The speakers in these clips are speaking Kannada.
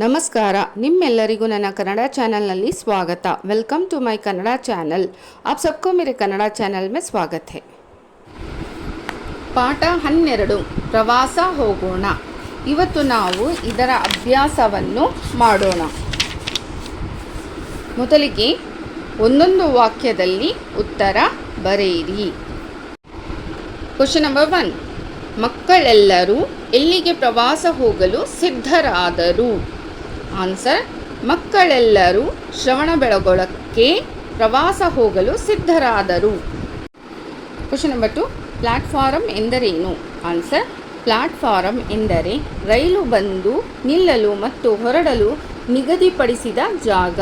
ನಮಸ್ಕಾರ ನಿಮ್ಮೆಲ್ಲರಿಗೂ ನನ್ನ ಕನ್ನಡ ಚಾನಲ್ನಲ್ಲಿ ಸ್ವಾಗತ welcome to my Kannada channel आप सबको मेरे ಕನ್ನಡ ಚಾನಲ್ में ಸ್ವಾಗತ है ಪಾಠ ಹನ್ನೆರಡು ಪ್ರವಾಸ ಹೋಗೋಣ ಇವತ್ತು ನಾವು ಇದರ ಅಭ್ಯಾಸವನ್ನು ಮಾಡೋಣ ಮೊದಲಿಗೆ ಒಂದೊಂದು ವಾಕ್ಯದಲ್ಲಿ ಉತ್ತರ ಬರೆಯಿರಿ ಕ್ವಶನ್ ನಂಬರ್ ಒನ್ ಮಕ್ಕಳೆಲ್ಲರೂ ಎಲ್ಲಿಗೆ ಪ್ರವಾಸ ಹೋಗಲು ಸಿದ್ಧರಾದರು ಆನ್ಸರ್ ಮಕ್ಕಳೆಲ್ಲರೂ ಶ್ರವಣಬೆಳಗೊಳಕ್ಕೆ ಪ್ರವಾಸ ಹೋಗಲು ಸಿದ್ಧರಾದರು. ಕ್ವಶನ್ ನಂಬರ್ ಟು ಪ್ಲಾಟ್ಫಾರಂ ಎಂದರೇನು? ಆನ್ಸರ್ ಪ್ಲಾಟ್ಫಾರಂ ಎಂದರೆ ರೈಲು ಬಂದು ನಿಲ್ಲಲು ಮತ್ತು ಹೊರಡಲು ನಿಗದಿಪಡಿಸಿದ ಜಾಗ.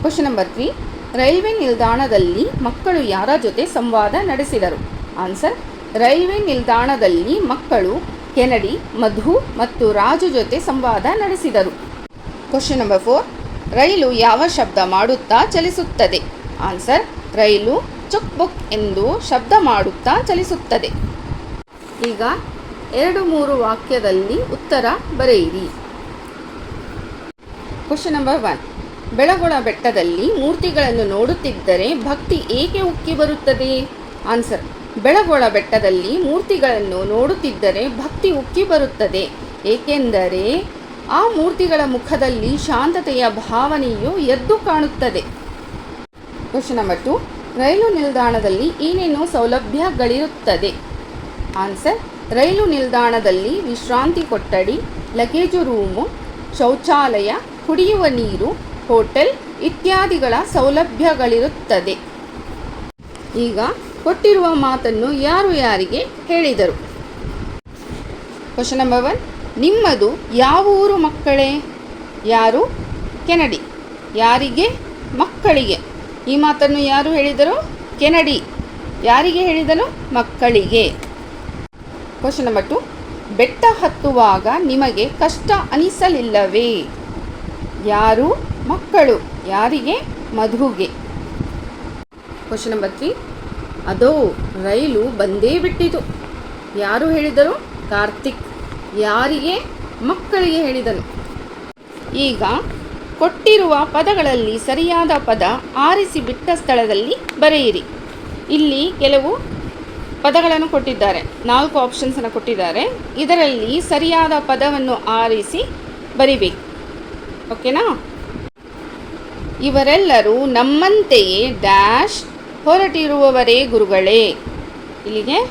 ಕ್ವಶನ್ ನಂಬರ್ ತ್ರೀ ರೈಲ್ವೆ ನಿಲ್ದಾಣದಲ್ಲಿ ಮಕ್ಕಳು ಯಾರ ಜೊತೆ ಸಂವಾದ ನಡೆಸಿದರು? ಆನ್ಸರ್ ರೈಲ್ವೆ ನಿಲ್ದಾಣದಲ್ಲಿ ಮಕ್ಕಳು ಕೆನಡಿ, ಮಧು ಮತ್ತು ರಾಜು ಜೊತೆ ಸಂವಾದ ನಡೆಸಿದರು. ಕ್ವಶನ್ ನಂಬರ್ ಫೋರ್ ರೈಲು ಯಾವ ಶಬ್ದ ಮಾಡುತ್ತಾ ಚಲಿಸುತ್ತದೆ? ಆನ್ಸರ್ ರೈಲು ಚುಕ್ ಬುಕ್ ಎಂದು ಶಬ್ದ ಮಾಡುತ್ತಾ ಚಲಿಸುತ್ತದೆ. ಈಗ ಎರಡು ಮೂರು ವಾಕ್ಯದಲ್ಲಿ ಉತ್ತರ ಬರೆಯಿರಿ. ಕ್ವಶನ್ ನಂಬರ್ ಒನ್ ಬೆಳಗೊಳ ಬೆಟ್ಟದಲ್ಲಿ ಮೂರ್ತಿಗಳನ್ನು ನೋಡುತ್ತಿದ್ದರೆ ಭಕ್ತಿ ಏಕೆ ಉಕ್ಕಿ ಬರುತ್ತದೆ? ಆನ್ಸರ್ ಬೆಳಗೊಳ ಬೆಟ್ಟದಲ್ಲಿ ಮೂರ್ತಿಗಳನ್ನು ನೋಡುತ್ತಿದ್ದರೆ ಭಕ್ತಿ ಉಕ್ಕಿ ಬರುತ್ತದೆ. ಏಕೆಂದರೆ ಆ ಮೂರ್ತಿಗಳ ಮುಖದಲ್ಲಿ ಶಾಂತತೆಯ ಭಾವನೆಯು ಎದ್ದು ಕಾಣುತ್ತದೆ. ಕ್ವಶನ್ ನಂಬರ್ ಟು ರೈಲು ನಿಲ್ದಾಣದಲ್ಲಿ ಏನೇನು ಸೌಲಭ್ಯಗಳಿರುತ್ತದೆ? ಆನ್ಸರ್ ರೈಲು ನಿಲ್ದಾಣದಲ್ಲಿ ವಿಶ್ರಾಂತಿ ಕೊಠಡಿ ಲಗೇಜು ರೂಮು ಶೌಚಾಲಯ, ಕುಡಿಯುವ ನೀರು ಹೋಟೆಲ್ ಇತ್ಯಾದಿಗಳ ಸೌಲಭ್ಯಗಳಿರುತ್ತದೆ. ಈಗ ಕೊಟ್ಟಿರುವ ಮಾತನ್ನು ಯಾರು ಯಾರಿಗೆ ಹೇಳಿದರು? ಕ್ವಶನ್ ನಂಬರ್ ಒನ್ ನಿಮ್ಮದು ಯಾವ ಊರು ಮಕ್ಕಳೇ? ಯಾರು? ಕೆನಡಿ. ಯಾರಿಗೆ? ಮಕ್ಕಳಿಗೆ. ಈ ಮಾತನ್ನು ಯಾರು ಹೇಳಿದರು? ಕೆನಡಿ. ಯಾರಿಗೆ ಹೇಳಿದನು? ಮಕ್ಕಳಿಗೆ. ಕ್ವಶನ್ ನಂಬರ್ ಟು ಬೆಟ್ಟ ಹತ್ತುವಾಗ ನಿಮಗೆ ಕಷ್ಟ ಅನಿಸಲಿಲ್ಲವೇ? ಯಾರು? ಮಕ್ಕಳು. ಯಾರಿಗೆ? ಮಧುಗೆ. ಕ್ವಶನ್ ನಂಬರ್ ತ್ರೀ ಅದೋ ರೈಲು ಬಂದೇ ಬಿಟ್ಟಿತು. ಯಾರು ಹೇಳಿದರು? ಕಾರ್ತಿಕ್. ಯಾರಿಗೆ? ಮಕ್ಕಳಿಗೆ ಹೇಳಿದನು ಈಗ ಕೊಟ್ಟಿರುವ ಪದಗಳಲ್ಲಿ ಸರಿಯಾದ ಪದ ಆರಿಸಿ ಬಿಟ್ಟ ಸ್ಥಳದಲ್ಲಿ ಬರೆಯಿರಿ. ಇಲ್ಲಿ ಕೆಲವು ಪದಗಳನ್ನು ಕೊಟ್ಟಿದ್ದಾರೆ. ನಾಲ್ಕು ಆಪ್ಷನ್ಸನ್ನು ಕೊಟ್ಟಿದ್ದಾರೆ. ಇದರಲ್ಲಿ ಸರಿಯಾದ ಪದವನ್ನು ಆರಿಸಿ ಬರಿಬೇಕು. ಓಕೆನಾ ಇವರೆಲ್ಲರೂ ನಮ್ಮಂತೆಯೇ ಡ್ಯಾಶ್ ಹೊರಟಿರುವವರೇ ಗುರುಗಳೇ. ಇಲ್ಲಿಗೆ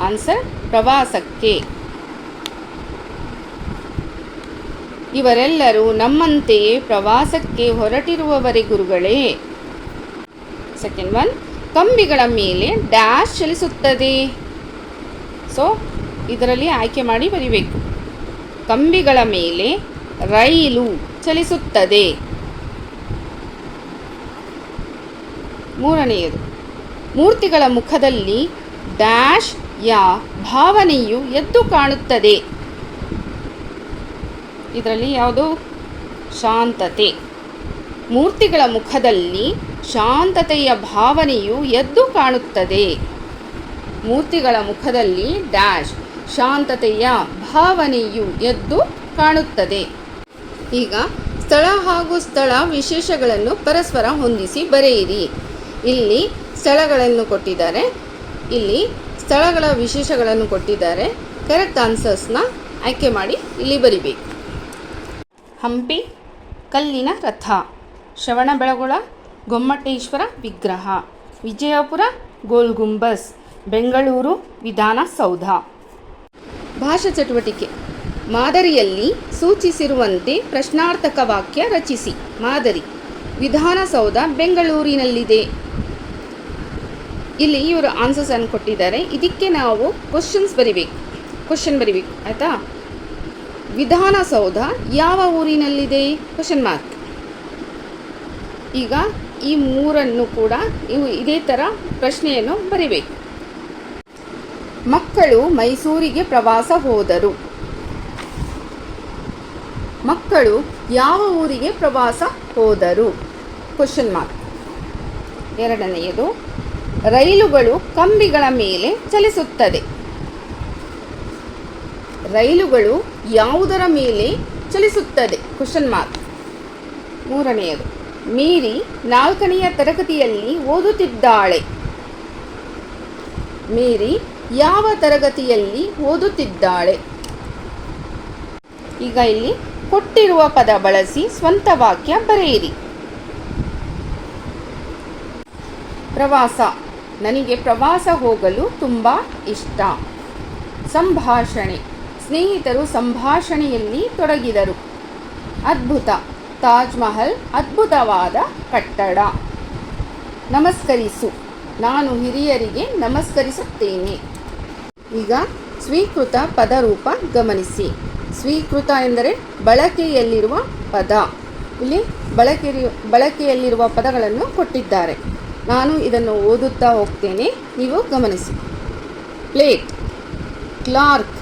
ಆನ್ಸರ್ ಪ್ರವಾಸಕ್ಕೆ. ಇವರೆಲ್ಲರೂ ನಮ್ಮಂತೆಯೇ ಪ್ರವಾಸಕ್ಕೆ ಹೊರಟಿರುವವರೇ ಗುರುಗಳೇ. ಸೆಕೆಂಡ್ ಒನ್ ಕಂಬಿಗಳ ಮೇಲೆ ಡ್ಯಾಶ್ ಚಲಿಸುತ್ತದೆ. ಸೊ ಇದರಲ್ಲಿ ಆಯ್ಕೆ ಮಾಡಿ ಬರಿಬೇಕು. ಕಂಬಿಗಳ ಮೇಲೆ ರೈಲು ಚಲಿಸುತ್ತದೆ. ಮೂರನೆಯದು, ಮೂರ್ತಿಗಳ ಮುಖದಲ್ಲಿ ಡ್ಯಾಶ್ ಯಾ ಭಾವನೆಯು ಎದ್ದು ಕಾಣುತ್ತದೆ. ಇದರಲ್ಲಿ ಯಾವುದು? ಶಾಂತತೆ. ಮೂರ್ತಿಗಳ ಮುಖದಲ್ಲಿ ಶಾಂತತೆಯ ಭಾವನೆಯು ಎದ್ದು ಕಾಣುತ್ತದೆ. ಮೂರ್ತಿಗಳ ಮುಖದಲ್ಲಿ ಡ್ಯಾಶ್, ಶಾಂತತೆಯ ಭಾವನೆಯು ಎದ್ದು ಕಾಣುತ್ತದೆ. ಈಗ ಸ್ಥಳ ಹಾಗೂ ಸ್ಥಳ ವಿಶೇಷಗಳನ್ನು ಪರಸ್ಪರ ಹೊಂದಿಸಿ ಬರೆಯಿರಿ. ಇಲ್ಲಿ ಸ್ಥಳಗಳನ್ನು ಕೊಟ್ಟಿದ್ದಾರೆ. ಇಲ್ಲಿ ಸ್ಥಳಗಳ ವಿಶೇಷಗಳನ್ನು ಕೊಟ್ಟಿದ್ದಾರೆ. ಕರೆಕ್ಟ್ ಆನ್ಸರ್ಸ್ನ ಆಯ್ಕೆ ಮಾಡಿ ಇಲ್ಲಿ ಬರಿಬೇಕು. ಹಂಪಿ, ಕಲ್ಲಿನ ರಥ ಶ್ರವಣಬೆಳಗೊಳ ಗೊಮ್ಮಟೇಶ್ವರ ವಿಗ್ರಹ, ವಿಜಯಪುರ ಗೋಲ್ ಗುಂಬಸ್, ಬೆಂಗಳೂರು ವಿಧಾನಸೌಧ ಭಾಷಾ ಚಟುವಟಿಕೆ. ಮಾದರಿಯಲ್ಲಿ ಸೂಚಿಸಿರುವಂತೆ ಪ್ರಶ್ನಾರ್ಥಕ ವಾಕ್ಯ ರಚಿಸಿ. ಮಾದರಿ. ವಿಧಾನಸೌಧ ಬೆಂಗಳೂರಿನಲ್ಲಿದೆ. ಇಲ್ಲಿ ಇವರು ಆನ್ಸರ್ಸ್ ಅನ್ನು ಕೊಟ್ಟಿದ್ದಾರೆ. ಇದಕ್ಕೆ ನಾವು ಕ್ವಶನ್ಸ್ ಬರಿಬೇಕು. ಕ್ವಶನ್ ಬರಿಬೇಕು. ಆಯಿತಾ? ವಿಧಾನಸೌಧ ಯಾವ ಊರಿನಲ್ಲಿದೆ? ಕ್ವಶನ್ ಮಾರ್ಕ್ ಈಗ ಈ ಮೂರನ್ನು ಕೂಡ ನೀವು ಇದೇ ಥರ ಪ್ರಶ್ನೆಯನ್ನು ಬರಿಬೇಕು. ಮಕ್ಕಳು ಮೈಸೂರಿಗೆ ಪ್ರವಾಸ ಹೋದರು. ಮಕ್ಕಳು ಯಾವ ಊರಿಗೆ ಪ್ರವಾಸ ಹೋದರು? ಕ್ವಶನ್ ಮಾರ್ಕ್ ಎರಡನೆಯದು ರೈಲುಗಳು ಕಂಬಿಗಳ ಮೇಲೆ ಚಲಿಸುತ್ತದೆ. ರೈಲುಗಳು ಯಾವುದರ ಮೇಲೆ ಚಲಿಸುತ್ತದೆ? ಕ್ವಶನ್ ಮಾರ್ಕ್ ಮೂರನೆಯದು. ಮೀರಿ ನಾಲ್ಕನೆಯ ತರಗತಿಯಲ್ಲಿ ಓದುತ್ತಿದ್ದಾಳೆ. ಮೀರಿ ಯಾವ ತರಗತಿಯಲ್ಲಿ ಓದುತ್ತಿದ್ದಾಳೆ? ಈಗ ಇಲ್ಲಿ ಕೊಟ್ಟಿರುವ ಪದ ಬಳಸಿ ಸ್ವಂತ ವಾಕ್ಯ ಬರೆಯಿರಿ. ಪ್ರವಾಸ. ನನಗೆ ಪ್ರವಾಸ ಹೋಗಲು ತುಂಬ ಇಷ್ಟ. ಸಂಭಾಷಣೆ. ಸ್ನೇಹಿತರು ಸಂಭಾಷಣೆಯಲ್ಲಿ ತೊಡಗಿದರು. ಅದ್ಭುತ. ತಾಜ್ ಮಹಲ್ ಅದ್ಭುತವಾದ ಕಟ್ಟಡ. ನಮಸ್ಕರಿಸು. ನಾನು ಹಿರಿಯರಿಗೆ ನಮಸ್ಕರಿಸುತ್ತೇನೆ. ಈಗ ಸ್ವೀಕೃತ ಪದರೂಪ ಗಮನಿಸಿ. ಸ್ವೀಕೃತ ಎಂದರೆ ಬಳಕೆಯಲ್ಲಿರುವ ಪದ. ಇಲ್ಲಿ ಬಳಕೆ ಬಳಕೆಯಲ್ಲಿರುವ ಪದಗಳನ್ನು ಕೊಟ್ಟಿದ್ದಾರೆ. ನಾನು ಇದನ್ನು ಓದುತ್ತಾ ಹೋಗ್ತೇನೆ. ನೀವು ಗಮನಿಸಿ. Plate. Clerk.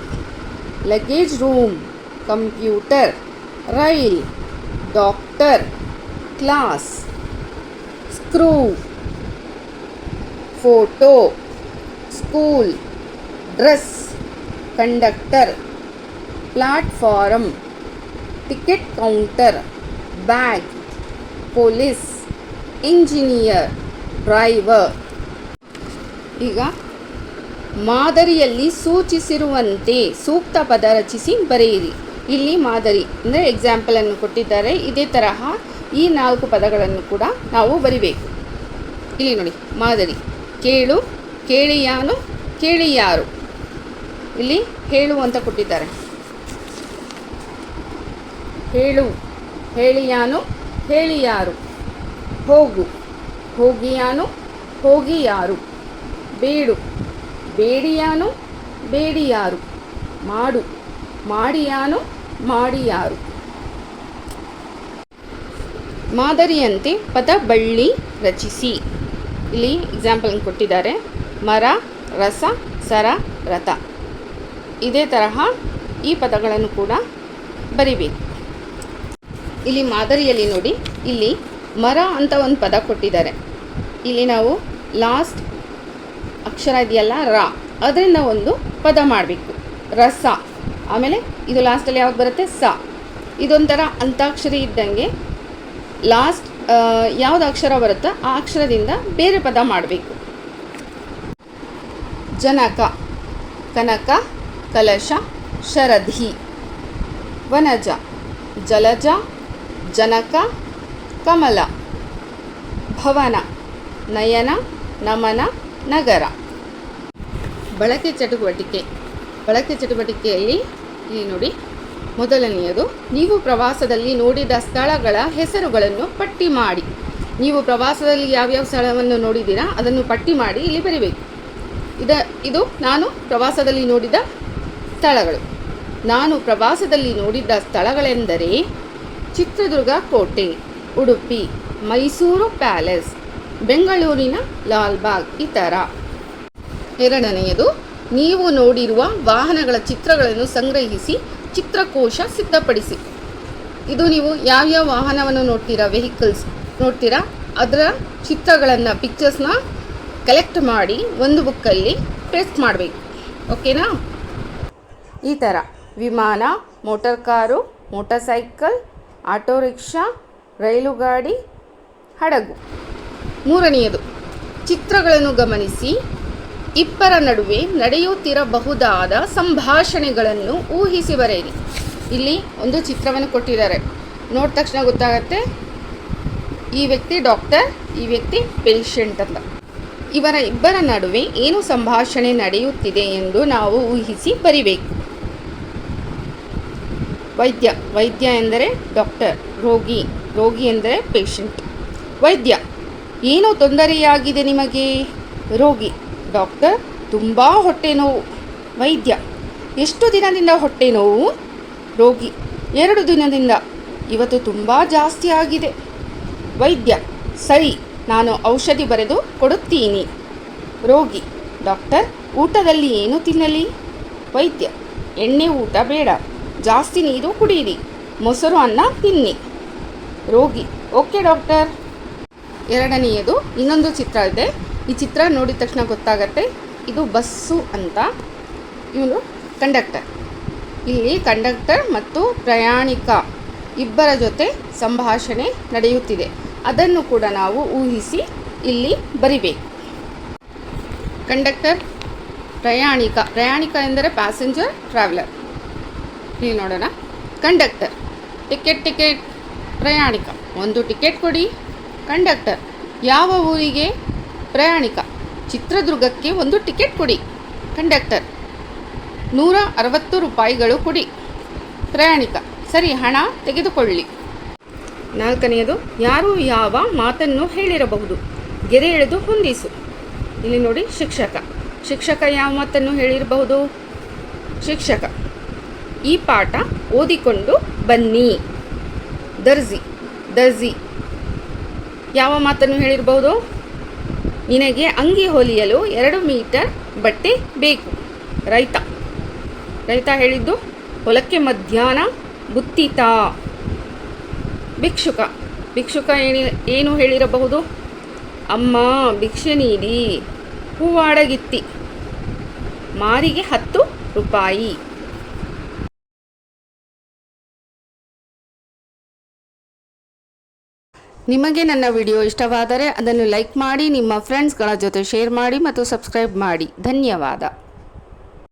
Luggage room. Computer. Rail. Doctor. Class. Screw. Photo. School. Dress. Conductor. Platform ticket counter. Bag. Police. Engineer. Driver. ಈಗ ಮಾದರಿಯಲ್ಲಿ ಸೂಚಿಸಿರುವಂತೆ ಸೂಕ್ತ ಪದ ರಚಿಸಿ ಬರೆಯಿರಿ. ಇಲ್ಲಿ ಮಾದರಿ ಅಂದರೆ ಎಕ್ಸಾಂಪಲನ್ನು ಕೊಟ್ಟಿದ್ದಾರೆ. ಇದೇ ತರಹ ಈ ನಾಲ್ಕು ಪದಗಳನ್ನು ಕೂಡ ನಾವು ಬರಿಬೇಕು. ಇಲ್ಲಿ ನೋಡಿ, ಮಾದರಿ. ಕೇಳು, ಕೇಳಿಯಾನು, ಕೇಳಿಯಾರು. ಇಲ್ಲಿ ಹೇಳು ಅಂತ ಕೊಟ್ಟಿದ್ದಾರೆ. ಹೇಳು, ಹೇಳಿಯಾನು, ಹೇಳಿಯಾರು. ಹೋಗು. ಹೋಗಿಯಾನು? ಹೋಗಿಯಾರು. ಬೇಡು. ಬೇಡಿಯಾನು? ಬೇಡಿಯಾರು. ಮಾಡು. ಮಾಡಿಯಾನು? ಮಾಡಿಯಾರು. ಮಾದರಿಯಂತೆ ಪದ ಬಳ್ಳಿ ರಚಿಸಿ. ಇಲ್ಲಿ ಎಕ್ಸಾಂಪಲ್ ಕೊಟ್ಟಿದ್ದಾರೆ. ಮರ, ರಸ, ಸರ, ರಥ. ಇದೇ ತರಹ ಈ ಪದಗಳನ್ನು ಕೂಡ ಬರಿಬೇಕು. ಇಲ್ಲಿ ಮಾದರಿಯಲ್ಲಿ ನೋಡಿ. ಇಲ್ಲಿ ಮರ ಅಂತ ಒಂದು ಪದ ಕೊಟ್ಟಿದ್ದಾರೆ. ಇಲ್ಲಿ ನಾವು ಲಾಸ್ಟ್ ಅಕ್ಷರ ಇದೆಯಲ್ಲ ರ. ಅದರಿಂದ ಒಂದು ಪದ ಮಾಡಬೇಕು. ರಸ ಆಮೇಲೆ ಇದು ಲಾಸ್ಟಲ್ಲಿ ಯಾವಾಗ ಬರುತ್ತೆ? ಸ. ಇದೊಂಥರ ಅಂತಾಕ್ಷರಿ ಇದ್ದಂಗೆ ಲಾಸ್ಟ್ ಯಾವುದು ಅಕ್ಷರ ಬರುತ್ತೋ ಆ ಅಕ್ಷರದಿಂದ ಬೇರೆ ಪದ ಮಾಡಬೇಕು. ಜನಕ, ಕನಕ, ಕಲಶ, ಶರಧಿ. ವನಜ, ಜಲಜ, ಜನಕ ಕಮಲ, ಭವನ, ನಯನ, ನಮನ, ನಗರ. ಬಳಕೆ ಚಟುವಟಿಕೆ. ಬಳಕೆ ಚಟುವಟಿಕೆಯಲ್ಲಿ ಇಲ್ಲಿ ನೋಡಿ. ಮೊದಲನೆಯದು, ನೀವು ಪ್ರವಾಸದಲ್ಲಿ ನೋಡಿದ ಸ್ಥಳಗಳ ಹೆಸರುಗಳನ್ನು ಪಟ್ಟಿ ಮಾಡಿ. ನೀವು ಪ್ರವಾಸದಲ್ಲಿ ಯಾವ್ಯಾವ ಸ್ಥಳವನ್ನು ನೋಡಿದ್ದೀರಾ, ಅದನ್ನು ಪಟ್ಟಿ ಮಾಡಿ ಇಲ್ಲಿ ಬರಿಬೇಕು. ಇದ, ಇದು ನಾನು ಪ್ರವಾಸದಲ್ಲಿ ನೋಡಿದ ಸ್ಥಳಗಳು. ನಾನು ಪ್ರವಾಸದಲ್ಲಿ ನೋಡಿದ ಸ್ಥಳಗಳೆಂದರೆ ಚಿತ್ರದುರ್ಗ ಕೋಟೆ. ಉಡುಪಿ, ಮೈಸೂರು ಪ್ಯಾಲೇಸ್, ಬೆಂಗಳೂರಿನ ಲಾಲ್ಬಾಗ್ ಈ ಥರ ಎರಡನೆಯದು, ನೀವು ನೋಡಿರುವ ವಾಹನಗಳ ಚಿತ್ರಗಳನ್ನು ಸಂಗ್ರಹಿಸಿ ಚಿತ್ರಕೋಶ ಸಿದ್ಧಪಡಿಸಿ. ಇದು ನೀವು ಯಾವ್ಯಾವ ವಾಹನವನ್ನು ನೋಡ್ತೀರಾ, ವೆಹಿಕಲ್ಸ್ ನೋಡ್ತೀರಾ, ಅದರ ಚಿತ್ರಗಳನ್ನು, ಪಿಕ್ಚರ್ಸ್ನ ಕಲೆಕ್ಟ್ ಮಾಡಿ ಒಂದು ಬುಕ್ಕಲ್ಲಿ ಪ್ರೆಸ್ಟ್ ಮಾಡಬೇಕು. ಓಕೆನಾ? ಈ ಥರ ವಿಮಾನ, motor car, motorcycle, auto rickshaw rail ಗಾಡಿ, ಹಡಗು. ಮೂರನೆಯದು, ಚಿತ್ರಗಳನ್ನು ಗಮನಿಸಿ. ಇಬ್ಬರ ನಡುವೆ ನಡೆಯುತ್ತಿರಬಹುದಾದ ಸಂಭಾಷಣೆಗಳನ್ನು ಊಹಿಸಿ ಬರೆಯಿರಿ. ಇಲ್ಲಿ ಒಂದು ಚಿತ್ರವನ್ನು ಕೊಟ್ಟಿದ್ದಾರೆ. ನೋಡಿದ ತಕ್ಷಣ ಗೊತ್ತಾಗತ್ತೆ. ಈ ವ್ಯಕ್ತಿ ಡಾಕ್ಟರ್, ಈ ವ್ಯಕ್ತಿ ಪೇಷಂಟ್ ಅಂತ. ಇವರ ಇಬ್ಬರ ನಡುವೆ ಏನು ಸಂಭಾಷಣೆ ನಡೆಯುತ್ತಿದೆ ಎಂದು ನಾವು ಊಹಿಸಿ ಬರಿಬೇಕು. ವೈದ್ಯ ವೈದ್ಯ ಎಂದರೆ ಡಾಕ್ಟರ್, ರೋಗಿ ರೋಗಿ ಎಂದರೆ ಪೇಷಂಟ್. ವೈದ್ಯ, ಏನು ತೊಂದರೆಯಾಗಿದೆ ನಿಮಗೆ? ರೋಗಿ, ಡಾಕ್ಟರ್, ತುಂಬ ಹೊಟ್ಟೆ ನೋವು. ವೈದ್ಯ, ಎಷ್ಟು ದಿನದಿಂದ ಹೊಟ್ಟೆ ನೋವು? ರೋಗಿ, ಎರಡು ದಿನದಿಂದ. ಇವತ್ತು ತುಂಬ ಜಾಸ್ತಿ ಆಗಿದೆ. ವೈದ್ಯ, ಸರಿ, ನಾನು ಔಷಧಿ ಬರೆದು ಕೊಡುತ್ತೀನಿ. ರೋಗಿ, ಡಾಕ್ಟರ್, ಊಟದಲ್ಲಿ ಏನು ತಿನ್ನಲಿ? ವೈದ್ಯ, ಎಣ್ಣೆ ಊಟ ಬೇಡ. ಜಾಸ್ತಿ ನೀರು ಕುಡಿಯಿರಿ ಮೊಸರು ಅನ್ನ ತಿನ್ನಿ. ರೋಗಿ. Okay, doctor. ಎರಡನೆಯದು ಇನ್ನೊಂದು ಚಿತ್ರ ಇದೆ. ಈ ಚಿತ್ರ ನೋಡಿದ ತಕ್ಷಣ ಗೊತ್ತಾಗತ್ತೆ. ಇದು ಬಸ್ಸು ಅಂತ ಇವನು ಕಂಡಕ್ಟರ್. ಇಲ್ಲಿ ಕಂಡಕ್ಟರ್ ಮತ್ತು ಪ್ರಯಾಣಿಕ ಇಬ್ಬರ ಜೊತೆ ಸಂಭಾಷಣೆ ನಡೆಯುತ್ತಿದೆ. ಅದನ್ನು ಕೂಡ ನಾವು ಊಹಿಸಿ ಇಲ್ಲಿ ಬರಿಬೇಕು. ಕಂಡಕ್ಟರ್, ಪ್ರಯಾಣಿಕ. ಪ್ರಯಾಣಿಕ ಎಂದರೆ ಪ್ಯಾಸೆಂಜರ್ ಟ್ರಾವೆಲರ್ ಇಲ್ಲಿ ನೋಡೋಣ. ಕಂಡಕ್ಟರ್. ಟಿಕೆಟ್ ಟಿಕೆಟ್ ಪ್ರಯಾಣಿಕ. ಒಂದು ಟಿಕೆಟ್ ಕೊಡಿ. ಕಂಡಕ್ಟರ್. ಯಾವ ಊರಿಗೆ? ಪ್ರಯಾಣಿಕ. ಚಿತ್ರದುರ್ಗಕ್ಕೆ ಒಂದು ಟಿಕೆಟ್ ಕೊಡಿ. ಕಂಡಕ್ಟರ್. ನೂರ ಅರವತ್ತು ರೂಪಾಯಿಗಳು ಕೊಡಿ. ಪ್ರಯಾಣಿಕ. ಸರಿ, ಹಣ ತೆಗೆದುಕೊಳ್ಳಿ. ನಾಲ್ಕನೆಯದು, ಯಾರು ಯಾವ ಮಾತನ್ನು ಹೇಳಿರಬಹುದು? ಗೆರೆ ಎಳೆದು ಹೊಂದಿಸು. ಇಲ್ಲಿ ನೋಡಿ ಶಿಕ್ಷಕ. ಶಿಕ್ಷಕ ಯಾವ ಮಾತನ್ನು ಹೇಳಿರಬಹುದು? ಶಿಕ್ಷಕ. ಈ ಪಾಠ ಓದಿಕೊಂಡು ಬನ್ನಿ. ದರ್ಜಿ ದರ್ಜಿ. ಯಾವ ಮಾತನ್ನು ಹೇಳಿರಬಹುದು ನಿನಗೆ ಅಂಗಿ ಹೊಲಿಯಲು ಎರಡು ಮೀಟರ್ ಬಟ್ಟೆ ಬೇಕು. ರೈತ ರೈತ ಹೇಳಿದ್ದು, ಹೊಲಕ್ಕೆ ಮಧ್ಯಾಹ್ನ ಬುತ್ತಿತ ಭಿಕ್ಷುಕ ಭಿಕ್ಷುಕ ಏನಿ, ಏನು ಹೇಳಿರಬಹುದು? ಅಮ್ಮ, ಭಿಕ್ಷೆ ನೀಡಿ. ಹೂವಾಡಗಿತ್ತಿ. ಮಾರಿಗೆ ಹತ್ತು ರೂಪಾಯಿ. ನಿಮಗೆ ನನ್ನ ವಿಡಿಯೋ ಇಷ್ಟವಾದರೆ ಅದನ್ನು ಲೈಕ್ ಮಾಡಿ, ನಿಮ್ಮ ಫ್ರೆಂಡ್ಸ್ಗಳ ಜೊತೆ ಶೇರ್ ಮಾಡಿ ಮತ್ತು ಸಬ್ಸ್ಕ್ರೈಬ್ ಮಾಡಿ. ಧನ್ಯವಾದ.